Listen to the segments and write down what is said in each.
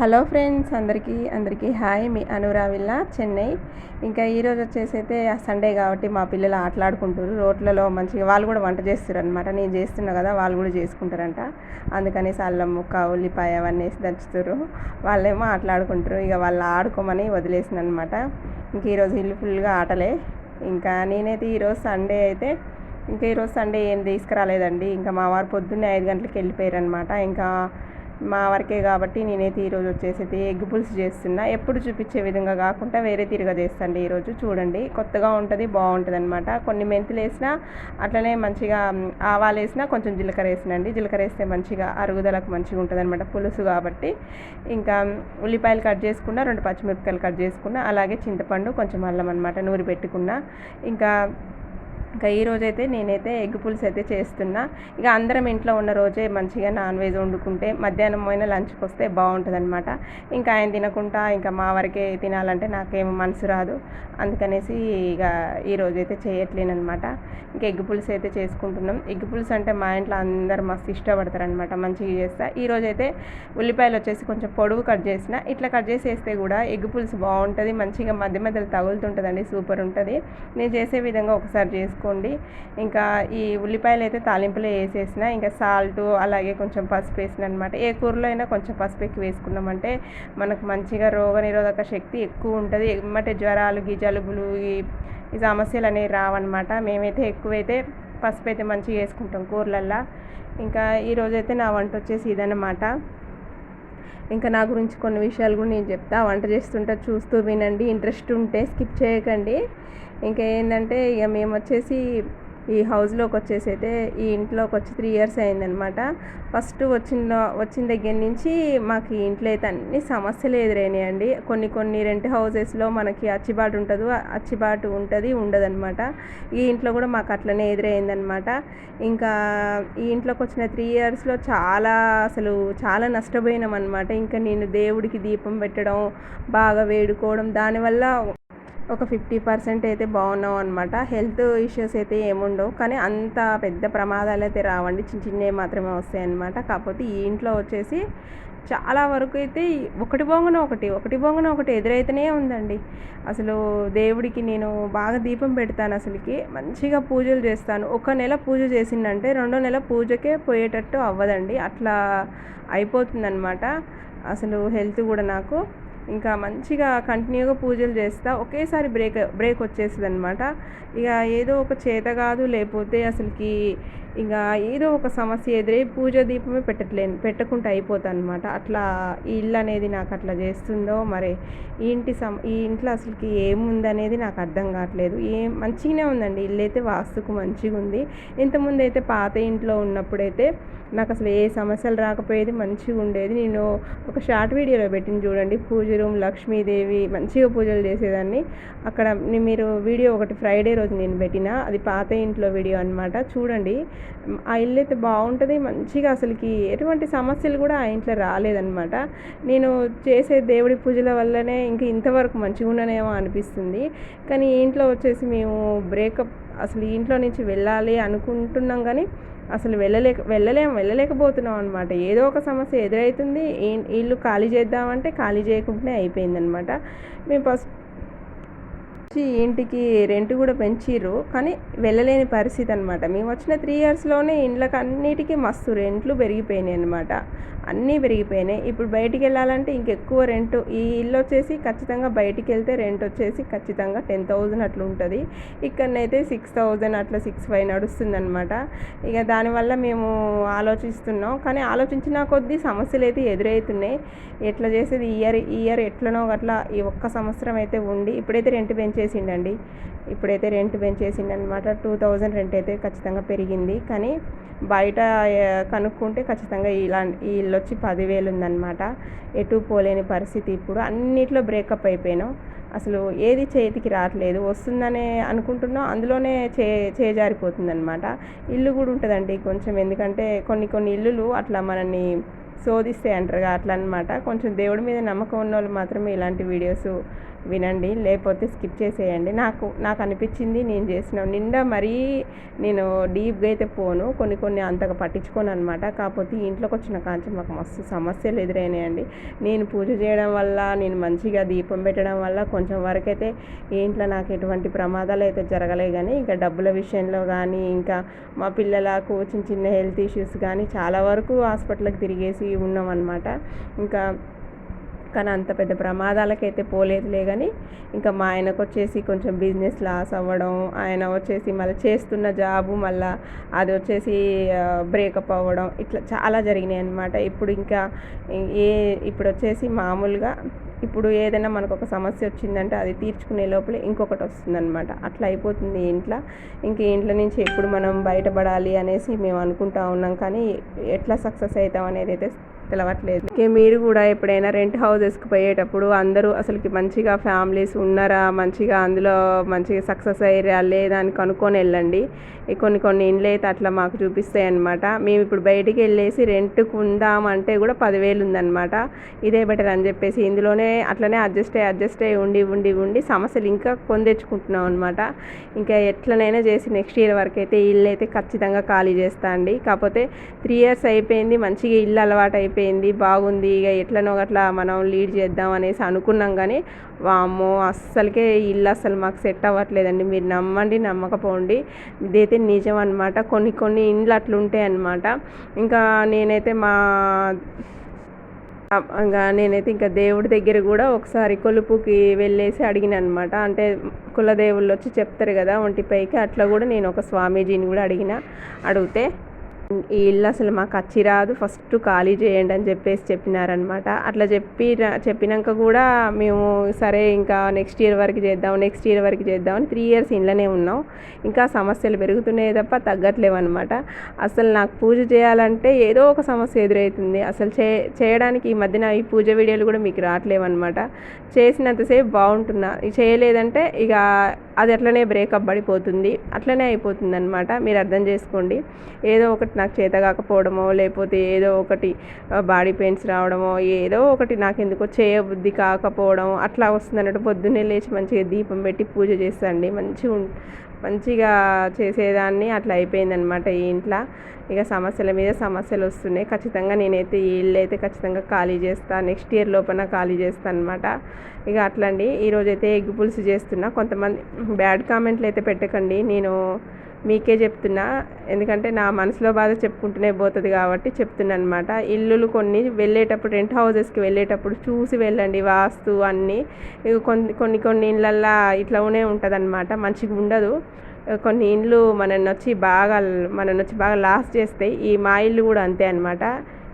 Hello friends అందరికీ అందరికీ hi. మీ అనురావిల్ల చెన్నై. ఇంకా ఈరోజు వచ్చేసి అయితే సండే కాబట్టి మా పిల్లలు ఆటలాడుకుంటారు రోడ్లలో మంచిగా వాళ్ళు కూడా వంట చేస్తారు అనమాట నేను చేస్తున్నా కదా వాళ్ళు కూడా చేసుకుంటారంట. అందుకనేసి అల్లం ముక్క ఉల్లిపాయ అవన్నీ వేసి దంచుతారు వాళ్ళేమో ఆటలాడుకుంటారు ఇక వాళ్ళు ఆడుకోమని వదిలేసిన అనమాట ఇంక ఈరోజు ఇల్లు ఫుల్గా ఆటలే. ఇంకా నేనైతే ఈరోజు సండే అయితే ఇంకా ఈరోజు సండే ఏం తీసుకురాలేదండి. ఇంకా మా వారు పొద్దున్నే ఐదు గంటలకు వెళ్ళిపోయారు అనమాట ఇంకా మా వరకే కాబట్టి నేనైతే ఈరోజు వచ్చేసి ఎగ్ పులుసు చేస్తున్నా. ఎప్పుడు చూపించే విధంగా కాకుండా వేరే తీరుగా చేస్తాండి ఈరోజు చూడండి కొత్తగా ఉంటుంది బాగుంటుంది అనమాట కొన్ని మెంతులు వేసినా అట్లనే మంచిగా ఆవాలు వేసినా కొంచెం జీలకర్ర వేసినండి. జీలకర్ర వేస్తే మంచిగా అరుగుదలకు మంచిగా ఉంటుంది అనమాట పులుసు కాబట్టి. ఇంకా ఉల్లిపాయలు కట్ చేసుకున్న రెండు పచ్చిమిరపకాయలు కట్ చేసుకున్న అలాగే చింతపండు కొంచెం అల్లం అనమాట నూరి పెట్టుకున్న. ఇంకా ఇంకా ఈ రోజైతే నేనైతే ఎగ్ పులుసు అయితే చేస్తున్నా. ఇక అందరం ఇంట్లో ఉన్న రోజే మంచిగా నాన్ వెజ్ వండుకుంటే మధ్యాహ్నం పోయిన లంచ్కి వస్తే బాగుంటుంది అనమాట ఇంకా ఆయన తినకుండా ఇంకా మా వరకే తినాలంటే నాకేం మనసు రాదు. అందుకనేసి ఇక ఈరోజైతే చేయట్లేనమాట ఇంకా ఎగ్ పులుసు అయితే చేసుకుంటున్నాం. ఎగ్ పులుసు అంటే మా ఇంట్లో అందరు మస్తు ఇష్టపడతారనమాట మంచిగా చేస్తా. ఈరోజైతే ఉల్లిపాయలు వచ్చేసి కొంచెం పొడవు కట్ చేసిన. ఇట్లా కట్ చేసి వేస్తే కూడా ఎగ్ పులుసు బాగుంటుంది. మంచిగా మధ్య మధ్యలో తగులుతుంటుందండి. సూపర్ ఉంటుంది. నేను చేసే విధంగా ఒకసారి వేసుకోండి. ఇంకా ఈ ఉల్లిపాయలు అయితే తాలింపులో వేసేసిన ఇంకా సాల్ట్ అలాగే కొంచెం పసుపు వేసిన అనమాట ఏ కూరలో అయినా కొంచెం పసుపు ఎక్కువ వేసుకున్నామంటే మనకు మంచిగా రోగనిరోధక శక్తి ఎక్కువ ఉంటుంది. ఎమ్మటే జ్వరాలు జలుబులు ఈ ఈ సమస్యలు అనేవి రావన్నమాట మేమైతే ఎక్కువైతే పసుపు అయితే మంచిగా వేసుకుంటాం కూరలల్లో. ఇంకా ఈరోజైతే నా వంట వచ్చేసి ఇదన్నమాట. ఇంకా నా గురించి కొన్ని విషయాలు కూడా నేను చెప్తా. వంట చేస్తుంటే చూస్తూ వినండి. ఇంట్రెస్ట్ ఉంటే స్కిప్ చేయకండి. ఇంకా ఏంటంటే ఇక మేము వచ్చేసి ఈ హౌస్లోకి వచ్చేసి అయితే ఈ ఇంట్లోకి వచ్చి త్రీ ఇయర్స్ అయిందనమాట ఫస్ట్ వచ్చిన వచ్చిన దగ్గర నుంచి మాకు ఈ ఇంట్లో అయితే అన్ని సమస్యలు ఎదురైనాయండి కొన్ని కొన్ని రెంట్ హౌసెస్లో మనకి అచ్చిబాటు ఉంటుంది అచ్చిబాటు ఉంటుంది ఉండదన్నమాట. ఈ ఇంట్లో కూడా మాకు అట్లనే ఎదురైందనమాట ఇంకా ఈ ఇంట్లోకి వచ్చిన త్రీ ఇయర్స్లో చాలా అసలు చాలా నష్టపోయినాం అనమాట ఇంకా నేను దేవుడికి దీపం పెట్టడం బాగా వేడుకోవడం దానివల్ల ఒక ఫిఫ్టీ పర్సెంట్ అయితే బాగున్నాం అనమాట హెల్త్ ఇష్యూస్ అయితే ఏముండవు. కానీ అంత పెద్ద ప్రమాదాలు అయితే రావండి. చిన్న చిన్నవి మాత్రమే వస్తాయి అనమాట కాకపోతే ఈ ఇంట్లో వచ్చేసి చాలా వరకు అయితే ఒకటి బొంగన ఒకటి ఒకటి బొంగన ఒకటి ఎదురైతేనే ఉందండి. అసలు దేవుడికి నేను బాగా దీపం పెడతాను అసలుకి. మంచిగా పూజలు చేస్తాను. ఒక నెల పూజ చేసిందంటే రెండో నెల పూజకే పోయేటట్టు అవ్వదండి. అట్లా అయిపోతుందన్నమాట. అసలు హెల్త్ కూడా నాకు ఇంకా మంచిగా కంటిన్యూగా పూజలు చేస్తా. ఒకేసారి బ్రేక్ బ్రేక్ వచ్చేస్తుంది అనమాట ఇక ఏదో ఒక చేత కాదు లేకపోతే అసలుకి ఇంకా ఏదో ఒక సమస్య ఎదురై పూజ దీపమే పెట్టట్లేను పెట్టకుండా అయిపోతాను అనమాట అట్లా ఈ ఇల్లు అనేది నాకు అట్లా చేస్తుందో మరి ఈ ఇంటి సమ ఈ ఇంట్లో అసలుకి ఏముందనేది నాకు అర్థం కావట్లేదు. ఏం మంచిగానే ఉందండి. ఇల్లు అయితే వాస్తుకు మంచిగా ఉంది ఇంతకుముందు అయితే పాత ఇంట్లో ఉన్నప్పుడైతే నాకు అసలు ఏ సమస్యలు రాకపోయేది మంచిగా ఉండేది. నేను ఒక షార్ట్ వీడియోలో పెట్టింది చూడండి. పూజ రూమ్ లక్ష్మీదేవి మంచిగా పూజలు చేసేదాన్ని. అక్కడ మీరు వీడియో ఒకటి ఫ్రైడే రోజు నేను పెట్టిన. అది పాత ఇంట్లో వీడియో అనమాట చూడండి. ఆ ఇల్లు అయితే బాగుంటుంది. మంచిగా అసలుకి ఎటువంటి సమస్యలు కూడా ఆ ఇంట్లో రాలేదనమాట నేను చేసే దేవుడి పూజల వల్లనే ఇంక ఇంతవరకు మంచిగా ఉండనేమో అనిపిస్తుంది. కానీ ఇంట్లో వచ్చేసి మేము బ్రేకప్ అసలు ఇంట్లో నుంచి వెళ్ళాలి అనుకుంటున్నాం కానీ అసలు వెళ్ళలేక వెళ్ళలేం వెళ్ళలేకపోతున్నాం అనమాట ఏదో ఒక సమస్య ఎదురవుతుంది ఇల్లు ఖాళీ చేద్దామంటే ఖాళీ చేయకుండానే అయిపోయిందనమాట మేము ఫస్ట్ ఇంటికి రెంట్ కూడా పెంచిర్రు కానీ వెళ్ళలేని పరిస్థితి అనమాట మేము వచ్చిన త్రీ ఇయర్స్లోనే ఇండ్లకు అన్నిటికీ మస్తు రెంట్లు పెరిగిపోయినాయి అనమాట అన్నీ పెరిగిపోయినాయి. ఇప్పుడు బయటికి వెళ్ళాలంటే ఇంకెక్కువ రెంట్. ఈ ఇల్లు వచ్చేసి ఖచ్చితంగా బయటికి వెళ్తే రెంట్ వచ్చేసి ఖచ్చితంగా టెన్ థౌజండ్ అట్లా ఉంటుంది. ఇక్కడనైతే సిక్స్ థౌజండ్ అట్లా సిక్స్ ఫైవ్ నడుస్తుంది అనమాట ఇక దానివల్ల మేము ఆలోచిస్తున్నాం. కానీ ఆలోచించిన కొద్దీ సమస్యలు అయితే ఎదురవుతున్నాయి ఎట్లా చేసేది? ఇయర్ ఇయర్ ఎట్లనో అట్లా ఈ ఒక్క సంవత్సరం అయితే ఉండి ఇప్పుడైతే రెంట్ పెంచేసిండండి ఇప్పుడైతే రెంట్ పెంచేసిండు అనమాట టూ థౌజండ్ రెంట్ అయితే ఖచ్చితంగా పెరిగింది. కానీ బయట కనుక్కుంటే ఖచ్చితంగా ఇలా ఈ ఇల్లు వచ్చి పదివేలు ఉందన్నమాట. ఎటు పోలేని పరిస్థితి ఇప్పుడు. అన్నిట్లో బ్రేకప్ అయిపోయాను. అసలు ఏది చేతికి రావట్లేదు. వస్తుందనే అనుకుంటున్నాం. అందులోనే చే చేజారిపోతుందన్నమాట. ఇల్లు కూడా ఉంటుందండి కొంచెం. ఎందుకంటే కొన్ని కొన్ని ఇల్లులు అట్లా మనల్ని శోధిస్తాయి అంటారు అట్లా అనమాట కొంచెం దేవుడి మీద నమ్మకం ఉన్న వాళ్ళు మాత్రమే ఇలాంటి వీడియోస్ వినండి లేకపోతే స్కిప్ చేసేయండి. నాకు నాకు అనిపించింది నేను చేసిన నిండా మరీ నేను డీప్గా అయితే పోను. కొన్ని కొన్ని అంతగా పట్టించుకోను అనమాట కాకపోతే ఇంట్లోకి వచ్చిన కాంచి మాకు మస్తు సమస్యలు ఎదురైనాయండి. నేను పూజ చేయడం వల్ల నేను మంచిగా దీపం పెట్టడం వల్ల కొంచెం వరకైతే ఇంట్లో నాకు ఎటువంటి ప్రమాదాలు అయితే జరగలే కానీ ఇంకా డబ్బుల విషయంలో కానీ ఇంకా మా పిల్లలకు చిన్న చిన్న హెల్త్ ఇష్యూస్ కానీ చాలా వరకు హాస్పిటల్కి తిరిగేసి ఉన్నాం అనమాట ఇంకా కానీ అంత పెద్ద ప్రమాదాలకైతే పోలేదులే కానీ ఇంకా మా ఆయనకు వచ్చేసి కొంచెం బిజినెస్ లాస్ అవ్వడం ఆయన వచ్చేసి మళ్ళీ చేస్తున్న జాబు మళ్ళీ అది వచ్చేసి బ్రేకప్ అవ్వడం ఇట్లా చాలా జరిగినాయి అనమాట ఇప్పుడు ఇంకా ఏ ఇప్పుడు వచ్చేసి మామూలుగా ఇప్పుడు ఏదైనా మనకు ఒక సమస్య వచ్చిందంటే అది తీర్చుకునే లోపల ఇంకొకటి వస్తుందన్నమాట. అట్లా అయిపోతుంది ఇంట్లో. ఇంక ఇంట్లో నుంచి ఎప్పుడు మనం బయటపడాలి అనేసి మేము అనుకుంటా ఉన్నాం కానీ ఎట్లా సక్సెస్ అవుతాం అనేది అయితే తెలవట్లేదు. ఇంకే మీరు కూడా ఎప్పుడైనా రెంట్ హౌసెస్కి పోయేటప్పుడు అందరూ అసలుకి మంచిగా ఫ్యామిలీస్ ఉన్నారా? మంచిగా అందులో మంచిగా సక్సెస్ అయ్యారా? లేదా? అని కనుక్కొని వెళ్ళండి. కొన్ని కొన్ని ఇండ్లు అయితే అట్లా మాకు చూపిస్తాయి అనమాట మేము ఇప్పుడు బయటికి వెళ్ళేసి రెంట్కి ఉందామంటే కూడా పదివేలు ఉందన్నమాట. ఇదే బెటర్ అని చెప్పేసి ఇందులోనే అట్లనే అడ్జస్ట్ అయ్యి అడ్జస్ట్ అయ్యి ఉండి ఉండి ఉండి సమస్యలు ఇంకా కొందెచ్చుకుంటున్నాం అనమాట ఇంకా ఎట్లనైనా చేసి నెక్స్ట్ ఇయర్ వరకు అయితే ఇల్లు అయితే ఖచ్చితంగా ఖాళీ చేస్తా అండి. కాకపోతే త్రీ ఇయర్స్ అయిపోయింది మంచిగా ఇల్లు అలవాటు అయిపోయింది. బాగుంది ఇక ఎట్లనో అట్లా మనం లీడ్ చేద్దాం అనేసి అనుకున్నాం కానీ వామ్మో అస్సలకే ఇల్లు అస్సలు మాకు సెట్ అవ్వట్లేదండి. మీరు నమ్మండి నమ్మకపోండి. ఇదైతే నిజం అనమాట కొన్ని కొన్ని ఇండ్లు అట్లుంటాయి అనమాట ఇంకా నేనైతే మా ఇంకా నేనైతే ఇంకా దేవుడి దగ్గర కూడా ఒకసారి కొలుపుకి వెళ్ళేసి అడిగిన అనమాట అంటే కులదేవుళ్ళు వచ్చి చెప్తారు కదా ఒంటిపైకి అట్లా కూడా నేను ఒక స్వామీజీని కూడా అడిగిన అడిగితే ఈ ఇల్లు అసలు మాకు వచ్చి రాదు ఫస్ట్ ఖాళీ చేయండి అని చెప్పేసి చెప్పినారనమాట. అట్లా చెప్పి చెప్పినాక కూడా మేము సరే ఇంకా నెక్స్ట్ ఇయర్ వరకు చేద్దాం నెక్స్ట్ ఇయర్ వరకు చేద్దాం అని త్రీ ఇయర్స్ ఇంట్లోనే ఉన్నాం. ఇంకా సమస్యలు పెరుగుతున్నాయి తప్ప తగ్గట్లేవు అనమాట అసలు నాకు పూజ చేయాలంటే ఏదో ఒక సమస్య ఎదురవుతుంది అసలు చే చేయడానికి ఈ మధ్యన ఈ పూజ వీడియోలు కూడా మీకు రావట్లేవు అనమాట చేసినంతసేపు బాగుంటున్నా. చేయలేదంటే ఇక అది అట్లనే బ్రేకప్ పడిపోతుంది. అట్లనే అయిపోతుంది అనమాట మీరు అర్థం చేసుకోండి. ఏదో ఒకటి నాకు చేత కాకపోవడమో లేకపోతే ఏదో ఒకటి బాడీ పెయిన్స్ రావడమో ఏదో ఒకటి నాకు ఎందుకో చేయబుద్ధి కాకపోవడం అట్లా వస్తుంది అన్నట్టు పొద్దున్నే లేచి మంచిగా దీపం పెట్టి పూజ చేస్తండి. మంచిగా మంచిగా చేసేదాన్ని అట్లా అయిపోయిందనమాట ఈ ఇంట్లో. ఇక సమస్యల మీద సమస్యలు వస్తున్నాయి. ఖచ్చితంగా నేనైతే ఈ ఇల్లు అయితే ఖచ్చితంగా ఖాళీ చేస్తాను నెక్స్ట్ ఇయర్ లోపల ఖాళీ చేస్తాను అనమాట ఇక అట్లండి. ఈరోజైతే ఎగ్ పులుసు చేస్తున్నా. కొంతమంది బ్యాడ్ కామెంట్లు అయితే పెట్టకండి. నేను మీకే చెప్తున్నా. ఎందుకంటే నా మనసులో బాధ చెప్పుకుంటూనే పోతుంది కాబట్టి చెప్తున్నా అనమాట ఇల్లులు కొన్ని వెళ్ళేటప్పుడు రెంట్ హౌజెస్కి వెళ్ళేటప్పుడు చూసి వెళ్ళండి వాస్తు అన్నీ. కొన్ని కొన్ని కొన్ని ఇళ్ళల్లో ఇట్లానే ఉంటుంది అనమాట మంచిగా ఉండదు. కొన్ని ఇండ్లు మనల్ని వచ్చి బాగా మనల్ని వచ్చి బాగా లాస్ చేస్తాయి ఈ మా ఇల్లు కూడా అంతే అనమాట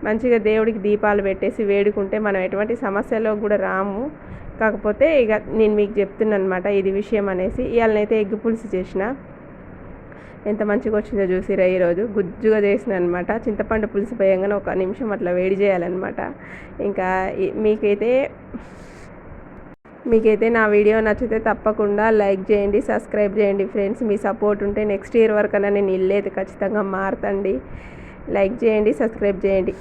మంచిగా దేవుడికి దీపాలు పెట్టేసి వేడుకుంటే మనం ఎటువంటి సమస్యలో కూడా రాము. కాకపోతే ఇక నేను మీకు చెప్తున్నాను అనమాట ఇది విషయం అనేసి. ఇవాళనైతే ఎగ్గు పులుసు చేసిన. ఎంత మంచిగా వచ్చిందో చూసిరా ఈరోజు. గుజ్జుగా చేసిన అనమాట చింతపండు పులుసు పోయంగానే ఒక నిమిషం అట్లా వేడి చేయాలన్నమాట ఇంకా మీకైతే మీకైతే నా వీడియో నచ్చితే తప్పకుండా లైక్ చేయండి సబ్స్క్రైబ్ చేయండి ఫ్రెండ్స్. మీ సపోర్ట్ ఉంటే నెక్స్ట్ ఇయర్ వరకన్నా నేను ఇల్లేదు ఖచ్చితంగా మారతండి. లైక్ చేయండి సబ్స్క్రైబ్ చేయండి.